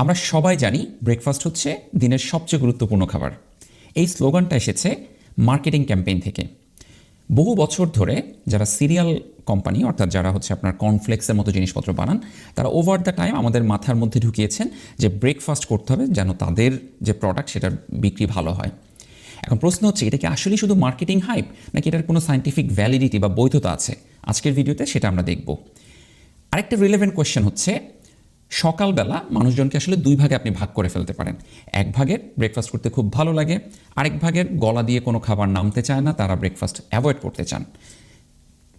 আমরা সবাই জানি ব্রেকফাস্ট হচ্ছে দিনের সবচেয়ে গুরুত্বপূর্ণ খাবার। এই স্লোগানটা এসেছে মার্কেটিং ক্যাম্পেইন থেকে। বহু বছর ধরে যারা সিরিয়াল কোম্পানি, অর্থাৎ যারা হচ্ছে আপনার কর্নফ্লেক্সের মতো জিনিসপত্র বানান, তারা ওভার দ্য টাইম আমাদের মাথার মধ্যে ঢুকিয়েছেন যে ব্রেকফাস্ট করতে হবে যেন তাদের যে প্রোডাক্ট সেটার বিক্রি ভালো হয়। এখন প্রশ্ন হচ্ছে, এটা কি আসলেই শুধু মার্কেটিং হাইপ নাকি এটার কোনো সাইন্টিফিক ভ্যালিডিটি বা বৈধতা আছে? আজকের ভিডিওতে সেটা আমরা দেখব। আরেকটা রিলেভেন্ট কোয়েশ্চেন হচ্ছে সকালবেলা মানুষজনকে আসলে দুই ভাগে আপনি ভাগ করে ফেলতে পারেন। এক ভাগের ব্রেকফাস্ট করতে খুব ভালো লাগে, আরেক ভাগের গলা দিয়ে কোনো খাবার নামতে চায় না, তারা ব্রেকফাস্ট অ্যাভয়েড করতে চান।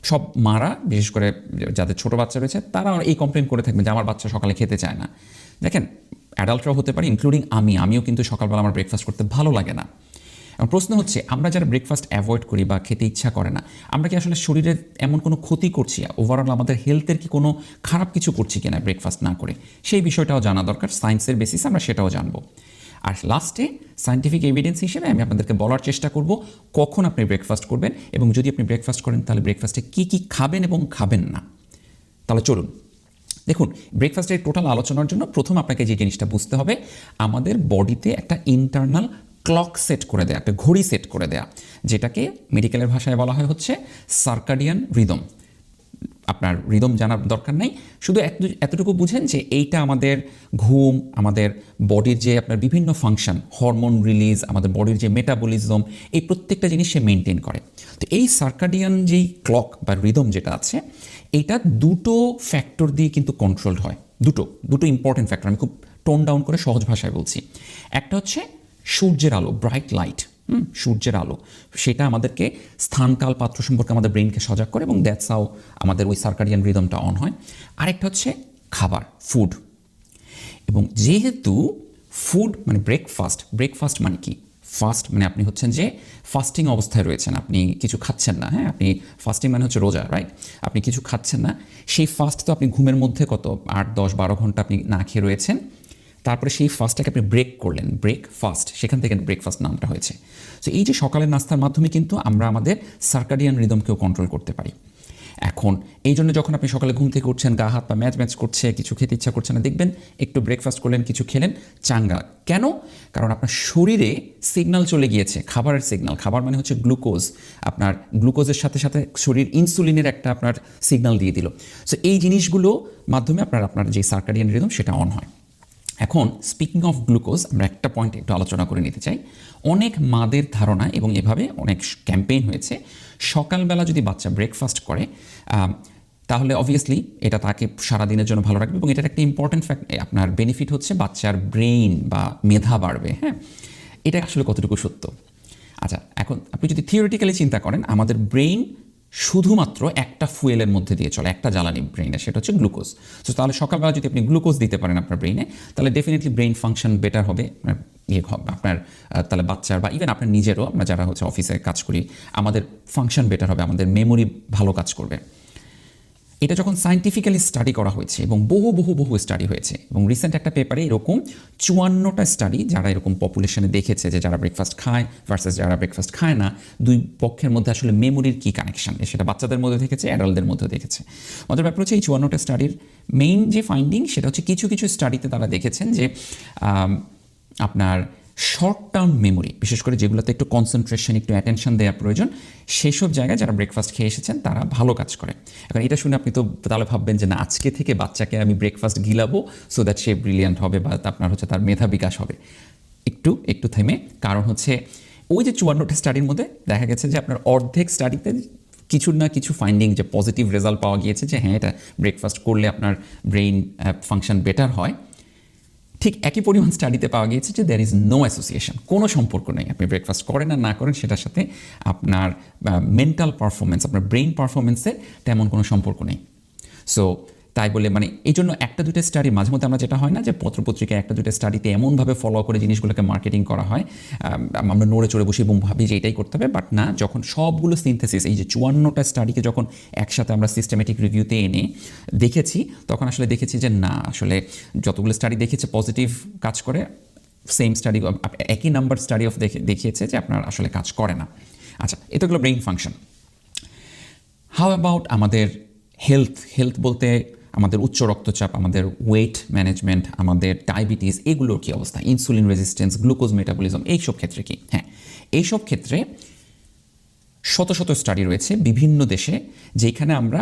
সব মারা, বিশেষ করে যাদের ছোট বাচ্চা রয়েছে, তারা এই কমপ্লেন করে থাকবেন যে, আমার বাচ্চা সকালে খেতে চায় না। দেখেন অ্যাডাল্টরাও হতে পারে ইনক্লুডিং আমি। আমিও কিন্তু সকালবেলা আমার ব্রেকফাস্ট করতে ভালো লাগে না। প্রশ্ন হচ্ছে, আমরা যারা ব্রেকফাস্ট অ্যাভয়েড করি বা খেতে ইচ্ছা করে না, আমরা কি আসলে শরীরের এমন কোনো ক্ষতি করছি? ওভারঅল আমাদের হেলথের কি কোনো খারাপ কিছু করছি কিনা ব্রেকফাস্ট না করে? সেই বিষয়টাও জানা দরকার সায়েন্সের বেসিসে আমরা সেটাও জানব। আর লাস্টে সায়েন্টিফিক এভিডেন্স হিসেবে আমি আপনাদেরকে বলার চেষ্টা করব, কখন আপনি ব্রেকফাস্ট করবেন এবং যদি আপনি ব্রেকফাস্ট করেন, তাহলে ব্রেকফাস্টে কী কী খাবেন এবং খাবেন না? তাহলে চলুন। দেখুন ব্রেকফাস্টের টোটাল আলোচনার জন্য প্রথম আপনাকে যে জিনিসটা বুঝতে হবে, আমাদের বডিতে একটা ইন্টারনাল ক্লক সেট করে দেয়া, একটা ঘড়ি সেট করে দেয়া, যেটাকে মেডিকেলের ভাষায় বলা হয় হচ্ছে সার্কাডিয়ান রিদম আপনার রিদম জানার দরকার নেই। শুধু এত- এতটুকু বুঝেন যে এইটা আমাদের ঘুম, আমাদের বডির যে আপনার বিভিন্ন ফাংশন হরমোন রিলিজ আমাদের বডির যে মেটাবলিজম এই প্রত্যেকটা জিনিস সে মেনটেন করে। তো এই সার্কাডিয়ান যেই ক্লক বা রিদম যেটা আছে, এইটা দুটো ফ্যাক্টর দিয়ে কিন্তু কন্ট্রোলড হয়। দুটো দুটো ইম্পর্টেন্ট ফ্যাক্টর আমি খুব টোন ডাউন করে সহজ ভাষায় বলছি। একটা হচ্ছে সূর্যের আলো ব্রাইট লাইট হুম, সূর্যের আলো। সেটা আমাদেরকে স্থানকাল পাত্র সম্পর্কে আমাদের ব্রেনকে সজাগ করে এবং দ্যাটস হাউ আমাদের ওই সার্কাডিয়ান রিদমটা অন হয়। আরেকটা হচ্ছে খাবার ফুড এবং যেহেতু ফুড মানে ব্রেকফাস্ট ব্রেকফাস্ট মানে কি? ফাস্ট মানে আপনি হচ্ছেন যে ফাস্টিং অবস্থায় রয়েছেন, আপনি কিছু খাচ্ছেন না হ্যাঁ? আপনি ফাস্টিং মানে হচ্ছে রোজা রাইট আপনি কিছু খাচ্ছেন না। সেই ফাস্ট তো আপনি ঘুমের মধ্যে কত? আট, দশ, বারো ঘণ্টা আপনি না খেয়ে রয়েছেন। তারপরে সেই ফাস্টটাকে আপনি ব্রেক করলেন ব্রেক ফাস্ট সেখান থেকে ব্রেকফাস্ট নামটা হয়েছে। তো এই যে সকালের নাস্তার মাধ্যমে কিন্তু আমরা আমাদের সার্কাডিয়ান রিদমকেও কন্ট্রোল করতে পারি। এখন, এই জন্য যখন আপনি সকালে ঘুম থেকে উঠছেন, গা, হাত, পা ম্যাচ ম্যাচ করছে, কিছু খেতে ইচ্ছা করছে না, দেখবেন একটু ব্রেকফাস্ট করলেন, কিছু খেলেন, চাঙ্গা। কেন? কারণ আপনার শরীরে সিগনাল চলে গিয়েছে, খাবারের সিগনাল খাবার মানে হচ্ছে গ্লুকোজ আপনার গ্লুকোজের সাথে সাথে শরীর ইনসুলিনের একটা আপনার সিগনাল দিয়ে দিল। সো এই জিনিসগুলো মাধ্যমে আপনার আপনার যে সার্কাডিয়ান রিদম সেটা অন হয়। এখন স্পিকিং অফ গ্লুকোজ আমরা একটা পয়েন্ট একটু আলোচনা করে নিতে চাই। অনেক মাদের ধারণা এবং এভাবে অনেক ক্যাম্পেইন হয়েছে, সকালবেলা যদি বাচ্চা ব্রেকফাস্ট করে তাহলে অবভিয়াসলি এটা তাকে সারাদিনের জন্য ভালো রাখবে এবং এটার একটা ইম্পর্টেন্ট ফ্যাক্ট আপনার বেনিফিট হচ্ছে বাচ্চার ব্রেইন বা মেধা বাড়বে হ্যাঁ? এটা আসলে কতটুকু সত্য? আচ্ছা এখন আপনি যদি থিওরিটিক্যালি চিন্তা করেন, আমাদের ব্রেইন শুধুমাত্র একটা ফুয়েলের মধ্যে দিয়ে চলে, একটা জ্বালানি ব্রেইনে সেটা হচ্ছে গ্লুকোজ তো তাহলে সকালবেলা যদি আপনি গ্লুকোজ দিতে পারেন আপনার ব্রেইনে তাহলে ডেফিনেটলি ব্রেইন ফাংশন বেটার হবে। ইয়ে আপনার তাহলে বাচ্চার বা ইভেন আপনার নিজেরও, আমরা যারা হচ্ছে অফিসে কাজ করি, আমাদের ফাংশন বেটার হবে, আমাদের মেমোরি ভালো কাজ করবে। এটা যখন সায়েন্টিফিক্যালি স্টাডি করা হয়েছে এবং বহু বহু বহু স্টাডি হয়েছে এবং রিসেন্ট একটা পেপারে এরকম চুয়ান্নটা স্টাডি যারা এরকম পপুলেশনে দেখেছে যে যারা ব্রেকফাস্ট খায় ভার্সেস যারা ব্রেকফাস্ট খায় না, দুই পক্ষের মধ্যে আসলে মেমোরির কী কানেকশন সেটা বাচ্চাদের মধ্যে দেখেছে অ্যাডাল্টদের মধ্যে দেখেছে। আমাদের ব্যাপার হচ্ছে এই চুয়ান্নটা স্টাডির মেইন যে ফাইন্ডিং সেটা হচ্ছে কিছু কিছু স্টাডিতে তারা দেখেছেন যে আপনার শর্ট টার্ম মেমোরি বিশেষ করে যেগুলোতে একটু কনসেন্ট্রেশন একটু অ্যাটেনশন দেওয়া প্রয়োজন সেই সব জায়গায় যারা ব্রেকফাস্ট খেয়ে এসেছেন, তারা ভালো কাজ করে। এখন এটা শুনে আপনি তো তাহলে ভাববেন যে না, আজকে থেকে বাচ্চাকে আমি ব্রেকফাস্ট গিলাবো সো দ্যাট সে ব্রিলিয়ান্ট হবে বা আপনার হচ্ছে তার মেধা বিকাশ হবে। একটু একটু থেমে। কারণ হচ্ছে ওই যে চুয়ান্নটা স্টাডির মধ্যে দেখা গেছে যে আপনার অর্ধেক স্টাডিতে কিছু না কিছু ফাইন্ডিং যে পজিটিভ রেজাল্ট পাওয়া গিয়েছে যে হ্যাঁ এটা ব্রেকফাস্ট করলে আপনার ব্রেইন ফাংশন বেটার হয়। ঠিক একই পরিমাণ স্টাডিতে পাওয়া গিয়েছে যে দ্যার ইজ নো অ্যাসোসিয়েশন কোনো সম্পর্ক নেই। আপনি ব্রেকফাস্ট করেন আর না করেন সেটার সাথে আপনার মেন্টাল পারফরমেন্স আপনার ব্রেইন পারফরমেন্সের তেমন কোনো সম্পর্ক নেই। সো তাই বলে মানে এই জন্য একটা দুটো স্টাডি মাঝে মধ্যে আমরা যেটা হয় না যে পত্রপত্রিকায় একটা দুটো স্টাডিতে এমনভাবে ফলো করে জিনিসগুলোকে মার্কেটিং করা হয়। আমরা নড়ে চড়ে বসে এবং ভাবি যে এটাই করতে হবে বাট না, যখন সবগুলো সিনথেসিস এই যে চুয়ান্নটা স্টাডিকে যখন একসাথে আমরা সিস্টেমেটিক রিভিউতে এনে দেখেছি, তখন আসলে দেখেছি যে না, আসলে যতগুলো স্টাডি দেখেছে পজিটিভ কাজ করে সেম স্টাডি একই নাম্বার স্টাডি অফ দেখিয়েছে যে আপনার আসলে কাজ করে না। আচ্ছা এটা ব্রেইন ফাংশন হাউ অ্যাবাউট আমাদের হেলথ হেলথ বলতে আমাদের উচ্চ রক্তচাপ, আমাদের ওয়েট ম্যানেজমেন্ট আমাদের ডায়াবেটিস এগুলোর কী অবস্থা? ইনসুলিন রেজিস্ট্যান্স গ্লুকোজ মেটাবলিজম এইসব ক্ষেত্রে কি? হ্যাঁ এইসব ক্ষেত্রে শত শত স্টাডি রয়েছে বিভিন্ন দেশে যেখানে আমরা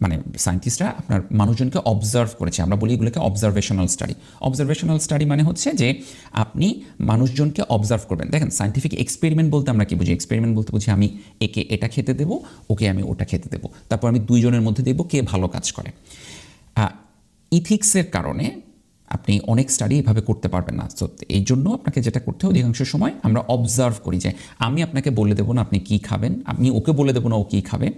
মানে সায়েন্টিস্টরা আপনার মানুষজনকে অবজার্ভ করেছে। আমরা বলি এগুলোকে অবজারভেশনাল স্টাডি অবজারভেশনাল স্টাডি মানে হচ্ছে যে আপনি মানুষজনকে অবজার্ভ করবেন। দেখেন সায়েন্টিফিক এক্সপেরিমেন্ট বলতে আমরা কি বুঝি? এক্সপেরিমেন্ট বলতে বুঝি আমি একে এটা খেতে দেবো, ওকে আমি ওটা খেতে দেবো। তারপর আমি দুইজনের মধ্যে দেখব কে ভালো কাজ করে। ইথিক্সের কারণে আপনি অনেক স্টাডি এভাবে করতে পারবেন না। তো এই জন্য আপনাকে যেটা করতে হয়, অধিকাংশ সময় আমরা অবজার্ভ করি যে, আমি আপনাকে বলে দেবো না আপনি কী খাবেন, আপনি ওকে বলে দেবো না ও কী খাবে।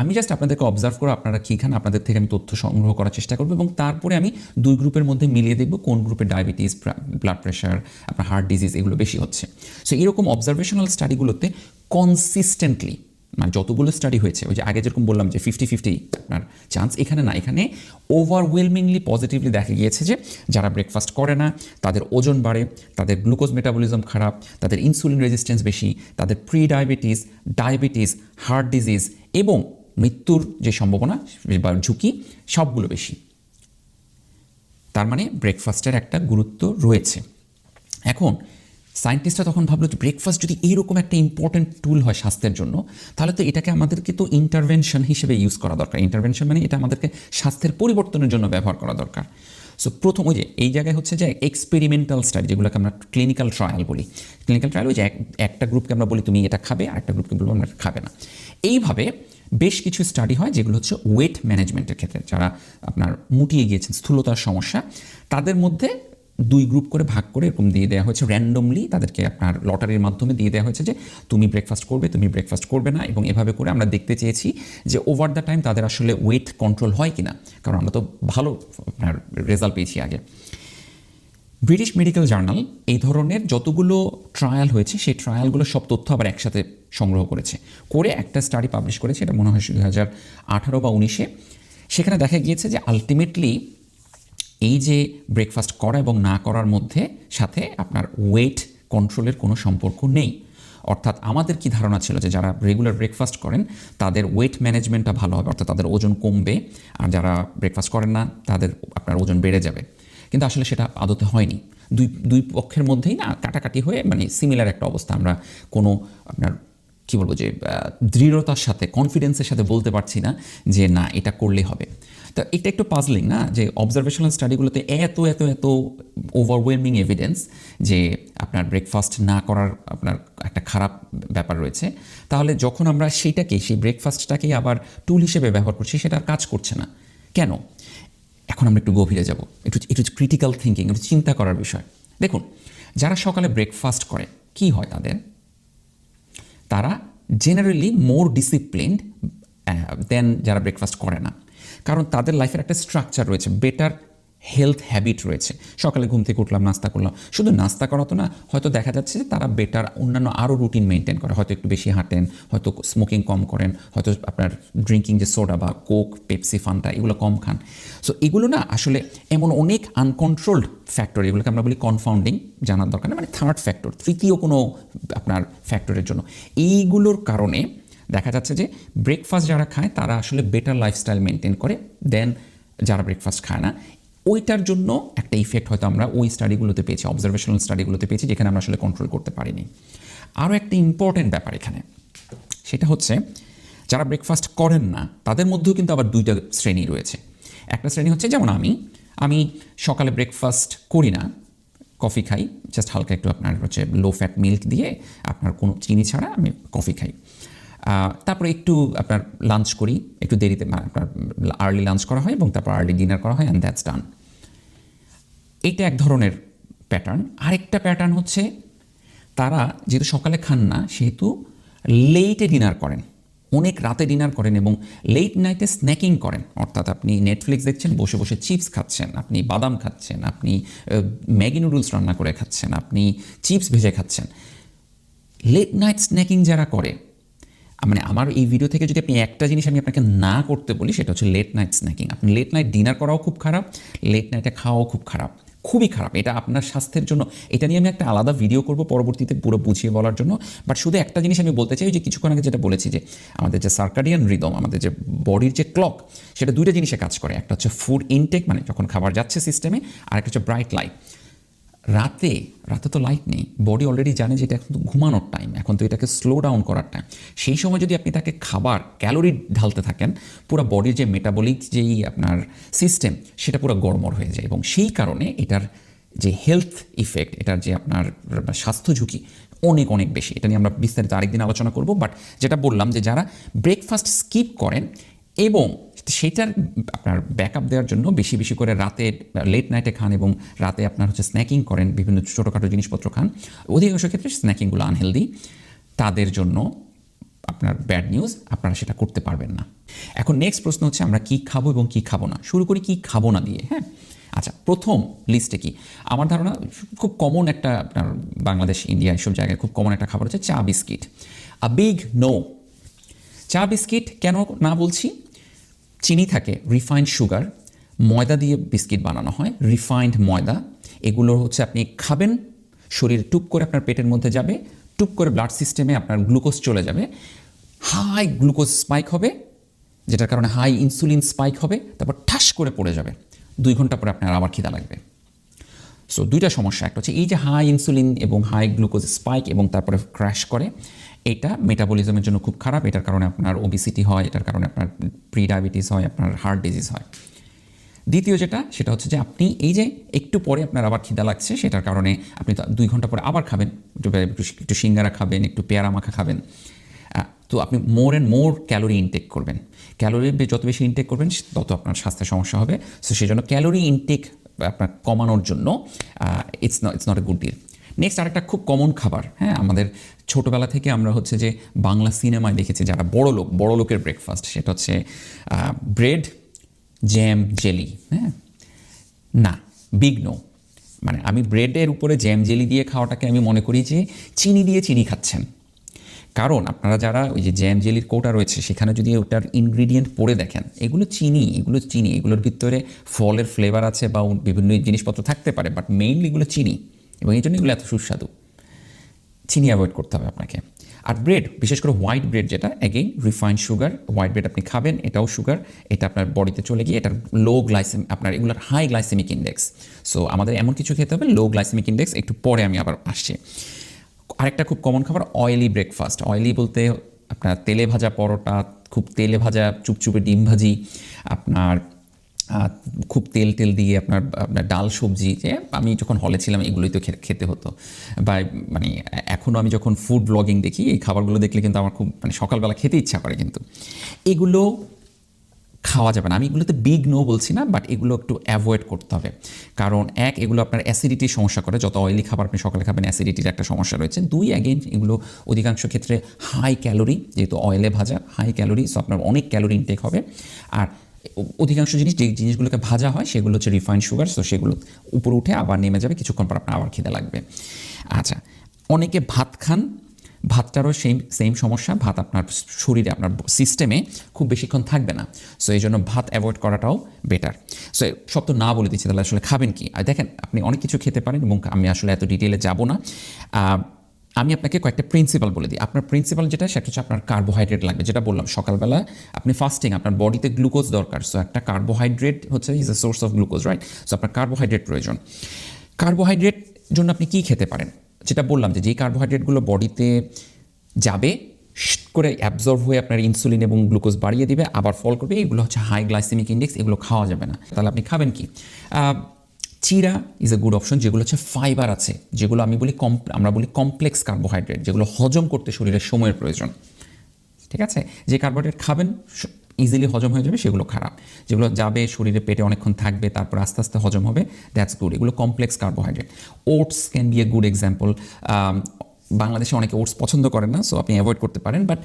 আমি জাস্ট আপনাদেরকে অবজার্ভ করে আপনারা কী খান, আপনাদের থেকে আমি তথ্য সংগ্রহ করার চেষ্টা করব এবং তারপরে আমি দুই গ্রুপের মধ্যে মিলিয়ে দেখব কোন গ্রুপে ডায়াবেটিস ব্লাড প্রেশার আপনার হার্ট ডিজিজ এগুলো বেশি হচ্ছে। সো এরকম অবজারভেশনাল স্টাডিগুলোতে কনসিস্টেন্টলি মানে যতগুলো স্টাডি হয়েছে, ওই যে আগে যেরকম বললাম যে ফিফটি ফিফটি আপনার চান্স এখানে না, এখানে ওভারওয়েলমিংলি পজিটিভলি দেখা গিয়েছে যে যারা ব্রেকফাস্ট করে না, তাদের ওজন বাড়ে, তাদের গ্লুকোজ মেটাবলিজম খারাপ, তাদের ইনসুলিন রেজিস্ট্যান্স বেশি, তাদের pre diabetes diabetes heart disease এবং মৃত্যুর যে সম্ভাবনা বা ঝুঁকি, সবগুলো বেশি। তার মানে ব্রেকফাস্টের একটা গুরুত্ব রয়েছে। এখন সায়েন্টিস্টরা তখন ভাবলো যে ব্রেকফাস্ট যদি এইরকম একটা ইম্পর্টেন্ট টুল হয় স্বাস্থ্যের জন্য, তাহলে তো এটাকে আমাদেরকে তো ইন্টারভেনশন হিসেবে ইউজ করা দরকার। ইন্টারভেনশন মানে এটা আমাদেরকে স্বাস্থ্যের পরিবর্তনের জন্য ব্যবহার করা দরকার। সো প্রথম ওই যে, এই জায়গায় হচ্ছে যে এক্সপেরিমেন্টাল স্টাডি যেগুলোকে আমরা ক্লিনিক্যাল ট্রায়াল বলি। ক্লিনিক্যাল ট্রায়াল ওই যে একটা গ্রুপকে আমরা বলি, তুমি এটা খাবে, আর একটা গ্রুপকে বলব, আমরা খাবে না। এইভাবে বেশ কিছু স্টাডি হয় যেগুলো হচ্ছে ওয়েট ম্যানেজমেন্টের ক্ষেত্রে। যারা আপনার মুটিয়ে গিয়েছেন, স্থূলতার সমস্যা, তাদের মধ্যে দুই গ্রুপ করে ভাগ করে এরকম দিয়ে দেওয়া হয়েছে র্যান্ডমলি তাদেরকে আপনার লটারির মাধ্যমে দিয়ে দেওয়া হয়েছে যে তুমি ব্রেকফাস্ট করবে, তুমি ব্রেকফাস্ট করবে না এবং এভাবে করে আমরা দেখতে চেয়েছি যে ওভার দ্য টাইম তাদের আসলে ওয়েট কন্ট্রোল হয় কিনা। কারণ আমরা তো ভালো আপনার রেজাল্ট পেয়েছি আগে। ব্রিটিশ মেডিকেল জার্নাল এই ধরনের যতগুলো ট্রায়াল হয়েছে, সেই ট্রায়ালগুলো সব তথ্য আবার একসাথে সংগ্রহ করেছে। করে একটা স্টাডি পাবলিশ করেছে, এটা মনে হয় দু হাজার আঠারো বা উনিশে। সেখানে দেখা গিয়েছে যে আলটিমেটলি এই যে ব্রেকফাস্ট করা এবং না করার মধ্যে সাথে আপনার ওয়েট কন্ট্রোলের কোনো সম্পর্ক নেই। অর্থাৎ আমাদের কি ধারণা ছিল যে যারা রেগুলার ব্রেকফাস্ট করেন, তাদের ওয়েট ম্যানেজমেন্টটা ভালো হবে, অর্থাৎ তাদের ওজন কমবে, আর যারা ব্রেকফাস্ট করেন না, তাদের আপনার ওজন বেড়ে যাবে। কিন্তু আসলে সেটা আদতে হয়নি। দুই দুই পক্ষের মধ্যেই না কাটাকাটি হয়ে মানে সিমিলার একটা অবস্থা। আমরা কোনো আপনার কী বলব যে দৃঢ়তার সাথে কনফিডেন্সের সাথে বলতে পারছি না যে না, এটা করলে হবে। তো এটা একটু পাজলিং না? যে অবজারভেশনাল স্টাডিগুলোতে এত এত এত ওভারওয়েলমিং এভিডেন্স যে আপনার ব্রেকফাস্ট না করার আপনার একটা খারাপ ব্যাপার রয়েছে। তাহলে যখন আমরা সেইটাকে সেই ব্রেকফাস্টটাকেই আবার টুল হিসেবে ব্যবহার করছি, সেটা আর কাজ করছে না। কেন? এখন আমরা একটু গভীরে যাব। একটু একটু ক্রিটিক্যাল থিঙ্কিং একটু চিন্তা করার বিষয়। দেখুন, যারা সকালে ব্রেকফাস্ট করে, কি হয় তাদের? তারা জেনারেলি মোর ডিসিপ্লিনড দেন যারা ব্রেকফাস্ট করে না। কারণ তাদের লাইফের একটা স্ট্রাকচার রয়েছে বেটার হেলথ হ্যাবিট রয়েছে। সকালে ঘুম থেকে উঠলাম, নাস্তা করলাম। শুধু নাস্তা করা তো না, হয়তো দেখা যাচ্ছে যে তারা বেটার অন্যান্য আরও রুটিন মেনটেন করে। হয়তো একটু বেশি হাঁটেন, হয়তো স্মোকিং কম করেন, হয়তো আপনার ড্রিঙ্কিং যে সোডা বা কোক পেপসি ফান্টা এগুলো কম খান। সো এগুলো না আসলে এমন অনেক আনকন্ট্রোলড ফ্যাক্টর এগুলোকে আমরা বলি কনফাউন্ডিং জানার দরকার মানে থার্ড ফ্যাক্টর তৃতীয় কোনো আপনার ফ্যাক্টরের জন্য। এইগুলোর কারণে দেখা যাচ্ছে যে ব্রেকফাস্ট যারা খায়, তারা আসলে বেটার লাইফস্টাইল মেনটেন করে দেন যারা ব্রেকফাস্ট খায় না। ওইটার জন্য একটা ইফেক্ট হয়তো আমরা ওই স্টাডিগুলোতে পেয়েছি অবজারভেশনাল স্টাডিগুলোতে পেয়েছি, যেখানে আমরা আসলে কন্ট্রোল করতে পারিনি। আরও একটা ইম্পর্টেন্ট ব্যাপার এখানে, সেটা হচ্ছে যারা ব্রেকফাস্ট করেন না, তাদের মধ্যেও কিন্তু আবার দুইটা শ্রেণি রয়েছে। একটা শ্রেণি হচ্ছে, যেমন আমি আমি সকালে ব্রেকফাস্ট করি না কফি খাই জাস্ট হালকা একটু আপনার হচ্ছে লো ফ্যাট মিল্ক দিয়ে আপনার কোনো চিনি ছাড়া আমি কফি খাই। তারপরে একটু আপনার লাঞ্চ করি, একটু দেরিতে মানে আপনার আর্লি লাঞ্চ করা হয় এবং তারপর আর্লি ডিনার করা হয় অ্যান্ড দ্যাটস ডান এটা এক ধরনের প্যাটার্ন আরেকটা প্যাটার্ন হচ্ছে, তারা যেহেতু সকালে খান না, সেহেতু লেটে ডিনার করেন। অনেক রাতে ডিনার করেন এবং লেট নাইটে স্ন্যাকিং করেন। অর্থাৎ আপনি নেটফ্লিক্স দেখছেন, বসে বসে চিপস খাচ্ছেন, আপনি বাদাম খাচ্ছেন, আপনি ম্যাগি নুডলস রান্না করে খাচ্ছেন, আপনি চিপস ভেজে খাচ্ছেন। লেট নাইট স্ন্যাকিং যারা করে মানে আমার এই ভিডিও থেকে যদি আপনি একটা জিনিস আমি আপনাকে না করতে বলি, সেটা হচ্ছে লেট নাইট স্ন্যাকিং আপনি লেট নাইট ডিনার করাও খুব খারাপ লেট নাইটে খাওয়াও খুব খারাপ, খুবই খারাপ। এটা আপনার স্বাস্থ্যের জন্য, এটা নিয়ে আমি একটা আলাদা ভিডিও করব পরবর্তীতে পুরো বুঝিয়ে বলার জন্য। বাট শুধু একটা জিনিস আমি বলতে চাই যে কিছুক্ষণ আগে যেটা বলেছি যে, আমাদের যে সার্কাডিয়ান রিদম আমাদের যে বডির যে ক্লক সেটা দুইটা জিনিসে কাজ করে। একটা হচ্ছে ফুড ইনটেক মানে যখন খাবার যাচ্ছে সিস্টেমে আর একটা হচ্ছে ব্রাইট লাইট রাতে রাতে তো লাইট নেই। বডি অলরেডি জানে যে এটা এখন তো ঘুমানোর টাইম এখন তো এটাকে স্লো ডাউন করার টাইম সেই সময় যদি আপনি তাকে খাবার ক্যালোরি ঢালতে থাকেন, পুরো বডির যে মেটাবলিক যেই আপনার সিস্টেম সেটা পুরো গড়মড় হয়ে যায়। এবং সেই কারণে এটার যে হেলথ ইফেক্ট এটার যে আপনার স্বাস্থ্য ঝুঁকি অনেক অনেক বেশি। এটা নিয়ে আমরা বিস্তারিত আরেকদিন আলোচনা করব। বাট যেটা বললাম যে যারা ব্রেকফাস্ট স্কিপ করেন এবং সেটার আপনার ব্যাকআপ দেওয়ার জন্য বেশি বেশি করে রাতে লেট নাইটে খান এবং রাতে আপনার হচ্ছে স্ন্যাকিং করেন, বিভিন্ন ছোটোখাটো জিনিসপত্র খান। অধিকাংশ ক্ষেত্রে স্ন্যাকিংগুলো আনহেলদি তাদের জন্য আপনার ব্যাড নিউজ আপনারা সেটা করতে পারবেন না। এখন নেক্সট প্রশ্ন হচ্ছে আমরা কি খাব এবং কি খাব না? শুরু করি কি খাব না দিয়ে হ্যাঁ? আচ্ছা প্রথম লিস্টে কি? আমার ধারণা খুব কমন একটা আপনার বাংলাদেশ ইন্ডিয়া এসব জায়গায় খুব কমন একটা খাবার হচ্ছে চা বিস্কিট। আ বিগ নো চা বিস্কিট কেন না বলছি? চিনি থাকে রিফাইন্ড সুগার ময়দা দিয়ে বিস্কিট বানানো হয় রিফাইন্ড ময়দা। এগুলো হচ্ছে আপনি খাবেন, শরীর টুপ করে আপনার পেটের মধ্যে যাবে টুপ করে ব্লাড সিস্টেমে আপনার গ্লুকোজ চলে যাবে। হাই গ্লুকোজ স্পাইক হবে, যেটার কারণে হাই ইনসুলিন স্পাইক হবে, তারপর ঠাস করে পড়ে যাবে। দুই ঘণ্টা পরে আপনার আবার খিদা লাগবে। সো দুইটা সমস্যা। একটা হচ্ছে এই যে হাই ইনসুলিন এবং হাই গ্লুকোজ স্পাইক এবং তারপরে ক্র্যাশ করে এটা মেটাবলিজমের জন্য খুব খারাপ, এটার কারণে আপনার ওবিসিটি হয়, এটার কারণে আপনার প্রি ডায়াবেটিস হয়, আপনার হার্ট ডিজিজ হয়। দ্বিতীয় যেটা, সেটা হচ্ছে যে আপনি এই যে একটু পরে আপনার আবার খিদা লাগছে, সেটার কারণে আপনি দুই ঘণ্টা পরে আবার খাবেন, একটু একটু সিঙ্গারা খাবেন, একটু পেয়ারা মাখা খাবেন। তো আপনি more and more calorie intake করবেন। ক্যালোরি যত বেশি ইনটেক করবেন তত আপনার স্বাস্থ্যের সমস্যা হবে। সো সেই জন্য ক্যালোরি ইনটেক আপনার কমানোর জন্য it's not it's not a good deal next আরেকটা খুব কমন খাবার হ্যাঁ আমাদের ছোটোবেলা থেকে আমরা হচ্ছে যে বাংলা সিনেমায় দেখেছি, যারা বড় লোক, বড় লোকের ব্রেকফাস্ট সেটা হচ্ছে ব্রেড জ্যাম জেলি হ্যাঁ? না বিগ নো মানে আমি ব্রেডের উপরে জ্যাম জেলি দিয়ে খাওয়াটাকে আমি মনে করি যে চিনি দিয়ে চিনি খাচ্ছেন। কারণ আপনারা যারা ওই যে জ্যাম জেলির কোটা রয়েছে, সেখানে যদি ওটার ইনগ্রিডিয়েন্ট পড়ে দেখেন, এগুলো চিনি এগুলো চিনি, এগুলোর ভিতরে ফলের ফ্লেভার আছে বা বিভিন্ন জিনিসপত্র থাকতে পারে বাট মেইনলি এগুলো চিনি। এবং এই জন্য এগুলো এত সুস্বাদু। চিনি অ্যাভয়েড করতে হবে আপনাকে। আর ব্রেড বিশেষ করে হোয়াইট ব্রেড যেটা again refined sugar white bread আপনি খাবেন, এটাও সুগার এটা আপনার বডিতে চলে গিয়ে এটার লো গ্লাইসেম আপনার এগুলোর হাই গ্লাইসেমিক ইন্ডেক্স সো আমাদের এমন কিছু খেতে হবে লো গ্লাইসেমিক ইন্ডেক্স একটু পরে আমি আবার আসছি। আরেকটা খুব কমন খাবার অয়েলি ব্রেকফাস্ট অয়েলি বলতে আপনার তেলে ভাজা পরোটা, খুব তেলে ভাজা, চুপচুপে ডিম ভাজি, আপনার খুব তেল টেল দিয়ে আপনার আপনার ডাল সবজি, যে আমি যখন হলে ছিলাম, এগুলোই তো খেতে হতো। বা মানে এখনও আমি যখন ফুড ব্লগিং দেখি, এই খাবারগুলো দেখলে কিন্তু আমার খুব মানে সকালবেলা খেতে ইচ্ছা করে কিন্তু। এগুলো খাওয়া যাবে না। আমি এগুলোতে বিগ নো বলছি না বাট এগুলো একটু অ্যাভয়েড করতে হবে। কারণ, এক, এগুলো আপনার অ্যাসিডিটির সমস্যা করে। যত অয়েলি খাবার আপনি সকালে খাবেন অ্যাসিডিটির একটা সমস্যা রয়েছে। দুই অ্যাগেন এগুলো অধিকাংশ ক্ষেত্রে হাই ক্যালোরি যেহেতু অয়েলে ভাজা হাই ক্যালোরি সো আপনার অনেক ক্যালোরি ইনটেক হবে। আর অধিকাংশ জিনিস যে জিনিসগুলোকে ভাজা হয়, সেগুলো হচ্ছে রিফাইন্ড সুগার সো সেগুলো উপরে উঠে আবার নেমে যাবে, কিছুক্ষণ পর আপনার আবার খিদে লাগবে। আচ্ছা অনেকে ভাত খান, ভাতটারও সেম সেম সমস্যা, ভাত আপনার শরীরে, আপনার সিস্টেমে খুব বেশিক্ষণ থাকবে না। সো এই জন্য ভাত অ্যাভয়েড করাটাও বেটার সো সব তো না বলে দিচ্ছি, তাহলে আসলে খাবেন কি? আর দেখেন, আপনি অনেক কিছু খেতে পারেন এবং আমি আসলে এত ডিটেলে যাব না। আমি আপনাকে কয়েকটা প্রিন্সিপাল বলে দিই। আপনার প্রিন্সিপাল যেটা, সেটা হচ্ছে আপনার কার্বোহাইড্রেট লাগবে। যেটা বললাম সকালবেলা, আপনি ফাস্টিং আপনার বডিতে গ্লুকোজ দরকার। সো একটা কার্বোহাইড্রেট হচ্ছে is a source of glucose right so আপনার কার্বোহাইড্রেট প্রয়োজন। কার্বোহাইড্রেট জন্য আপনি কি খেতে পারেন? যেটা বললাম যে, যেই কার্বোহাইড্রেটগুলো বডিতে যাবে করে অ্যাবজর্ভ হয়ে আপনার ইনসুলিন এবং গ্লুকোজ বাড়িয়ে দিবে, আবার ফল করবে, এগুলো হচ্ছে হাই গ্লাইসেমিক ইন্ডেক্স এগুলো খাওয়া যাবে না। তাহলে আপনি খাবেন কি? চিরা ইজ এ গুড অপশন যেগুলো হচ্ছে ফাইবার আছে, যেগুলো আমি বলি কম আমরা বলি কমপ্লেক্স কার্বোহাইড্রেট যেগুলো হজম করতে শরীরের সময়ের প্রয়োজন। ঠিক আছে? যে কার্বোহাইড্রেট খাবেন ইজিলি হজম হয়ে যাবে, সেগুলো খারাপ। যেগুলো যাবে, শরীরে পেটে অনেকক্ষণ থাকবে, তারপর আস্তে আস্তে হজম হবে দ্যাটস গুড এগুলো complex carbohydrate oats can be a good example বাংলাদেশে অনেকে ওটস পছন্দ করেন না সো আপনি অ্যাভয়েড করতে পারেন। বাট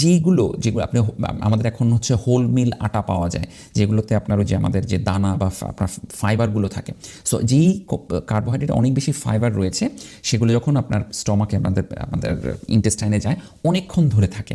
যেইগুলো, যেগুলো আপনি আমাদের এখন হচ্ছে হোল মিল আটা পাওয়া যায়, যেগুলোতে আপনার ওই যে আমাদের যে দানা বা আপনার ফাইবারগুলো থাকে। সো যেই কার্বোহাইড্রেট অনেক বেশি ফাইবার রয়েছে, সেগুলো যখন আপনার স্টমাকে আমাদের আমাদের ইন্টেস্টাইনে যায়, অনেকক্ষণ ধরে থাকে।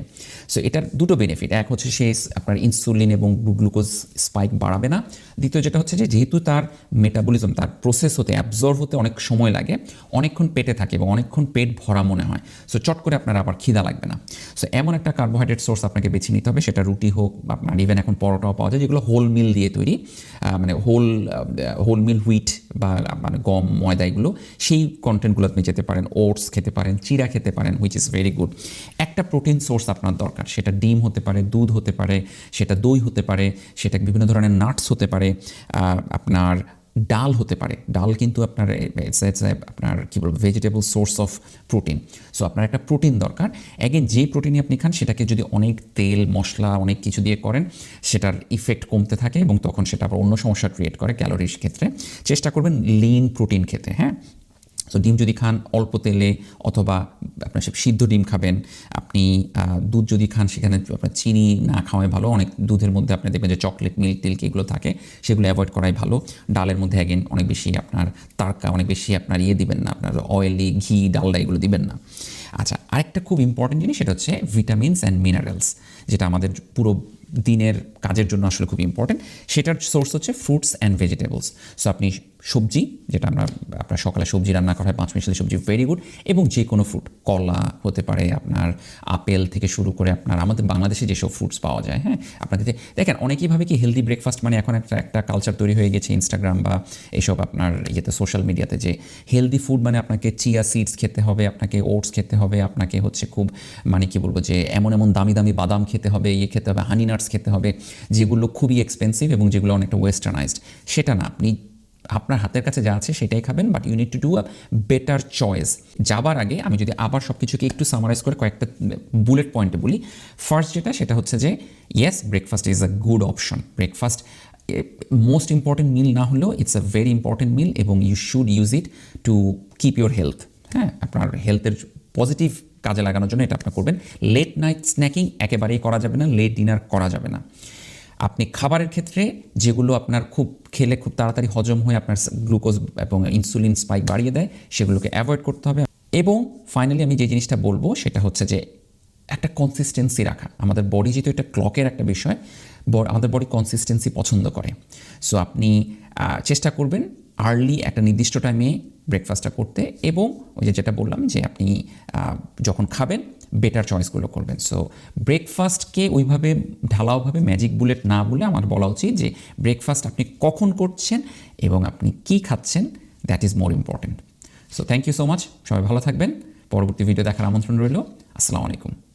সো এটার দুটো বেনিফিট এক হচ্ছে সে আপনার ইনসুলিন এবং গ্লুকোজ স্পাইক বাড়াবে না। দ্বিতীয় যেটা হচ্ছে যে, যেহেতু তার মেটাবলিজম তার প্রসেস হতে অ্যাবজর্ভ হতে অনেক সময় লাগে, অনেকক্ষণ পেটে থাকে এবং অনেকক্ষণ পেট ভরা মনে হয়। সো চট করে আপনার আবার খিদা লাগবে না। সো এমন একটা কার্বোহাইড্রেট সোর্স আপনাকে বেছে নিতে হবে, সেটা রুটি হোক আপনার ইভেন এখন পরোটাও পাওয়া যায়, যেগুলো হোল মিল দিয়ে তৈরি। মানে হোল হোল মিল হুইট বা মানে গম, ময়দা এগুলো, সেই কন্টেন্টগুলো আপনি যেতে পারেন ওটস খেতে পারেন চিরা খেতে পারেন হুইচ ইজ ভেরি গুড একটা প্রোটিন সোর্স আপনার দরকার, সেটা ডিম হতে পারে, দুধ হতে পারে, সেটা দই হতে পারে সেটা বিভিন্ন ধরনের নাটস হতে পারে। আপনার ডাল হতে পারে। ডাল কিন্তু আপনার আপনার কী বলব vegetable source of protein so আপনার একটা প্রোটিন দরকার। অ্যাগেন যে প্রোটিনই আপনি খান, সেটাকে যদি অনেক তেল, মশলা, অনেক কিছু দিয়ে করেন, সেটার ইফেক্ট কমতে থাকে এবং তখন সেটা আবার অন্য সমস্যা ক্রিয়েট করে ক্যালোরির ক্ষেত্রে। চেষ্টা করবেন লিন প্রোটিন খেতে হ্যাঁ? সো ডিম যদি খান অল্প তেলে অথবা আপনার সব সিদ্ধ ডিম খাবেন, আপনি দুধ যদি খান, সেখানে আপনার চিনি না খাওয়াই ভালো। অনেক দুধের মধ্যে আপনি দেখবেন যে চকলেট, মিল্ক টিল্ক এগুলো থাকে, সেগুলো অ্যাভয়েড করাই ভালো। ডালের মধ্যে অ্যাগেন অনেক বেশি আপনার তারকা, অনেক বেশি আপনার ইয়ে দিবেন না, আপনার অয়েলি ঘি, ডালডা এগুলো দিবেন না। আচ্ছা আরেকটা খুব ইম্পর্টেন্ট জিনিস, সেটা হচ্ছে ভিটামিনস অ্যান্ড মিনারেলস যেটা আমাদের পুরো দিনের কাজের জন্য আসলে খুব ইম্পর্টেন্ট সেটার সোর্স হচ্ছে ফ্রুটস অ্যান্ড ভেজিটেবলস সো আপনি সবজি, যেটা আমরা, আপনার সকালে সবজি রান্না করা হয়, পাঁচ মিশালি সবজি ভেরি গুড এবং যে কোনো ফ্রুট কলা হতে পারে, আপনার আপেল থেকে শুরু করে আপনার, আমাদের বাংলাদেশে যেসব ফ্রুটস পাওয়া যায় হ্যাঁ আপনাদের দেখেন, অনেকেই ভাবে কি হেলদি ব্রেকফাস্ট মানে এখন একটা একটা কালচার তৈরি হয়ে গেছে ইনস্টাগ্রাম বা এইসব আপনার ইয়েতে সোশ্যাল মিডিয়াতে যে হেলদি ফুড মানে আপনাকে চিয়া সিডস খেতে হবে, আপনাকে ওটস খেতে হবে, আপনাকে হচ্ছে খুব মানে কি বলব যে, এমন এমন দামি দামি বাদাম খেতে হবে ইয়ে খেতে হবে হানি নাটস খেতে হবে, যেগুলো খুবই এক্সপেন্সিভ এবং যেগুলো অনেকটা ওয়েস্টার্নাইজড সেটা না, আপনি আপনার হাতের কাছে যা আছে সেটাই খাবেন but you need to do a better choice যাবার আগে আমি যদি আবার সব কিছুকে একটু সামারাইজ করে কয়েকটা বুলেট পয়েন্টে বলি। ফার্স্ট যেটা, সেটা হচ্ছে যে yes breakfast is a good option breakfast most important meal না হলেও it's a very important meal এবং you should use it to keep your health হ্যাঁ আপনার হেলথের পজিটিভ কাজে লাগানোর জন্য এটা আপনার করবেন। লেট নাইট স্ন্যাকিং একেবারেই করা যাবে না লেট ডিনার করা যাবে না। আপনি খাবারের ক্ষেত্রে যেগুলো আপনার খুব খেলে খুব তাড়াতাড়ি হজম হয়ে আপনার গ্লুকোজ এবং ইনসুলিন স্পাইক বাড়িয়ে দেয়, সেগুলোকে অ্যাভয়েড করতে হবে। এবং ফাইনালি আমি যে জিনিসটা বলব, সেটা হচ্ছে যে একটা কনসিস্টেন্সি রাখা। আমাদের বডি যেহেতু একটা ক্লকের একটা বিষয় আমাদের বডি কনসিস্টেন্সি পছন্দ করে। সো আপনি চেষ্টা করবেন আর্লি একটা নির্দিষ্ট টাইমে ব্রেকফাস্টটা করতে এবং ওই যে যেটা বললাম যে আপনি যখন খাবেন বেটার চয়েসগুলো করবেন। সো ব্রেকফাস্টকে ওইভাবে ঢালাওভাবে ম্যাজিক বুলেট না বলে আমার বলা উচিত যে ব্রেকফাস্ট আপনি কখন করছেন এবং আপনি কি খাচ্ছেন that is more important so thank you so much সবাই ভালো থাকবেন। পরবর্তী ভিডিও দেখার আমন্ত্রণ রইল। আসসালামু আলাইকুম।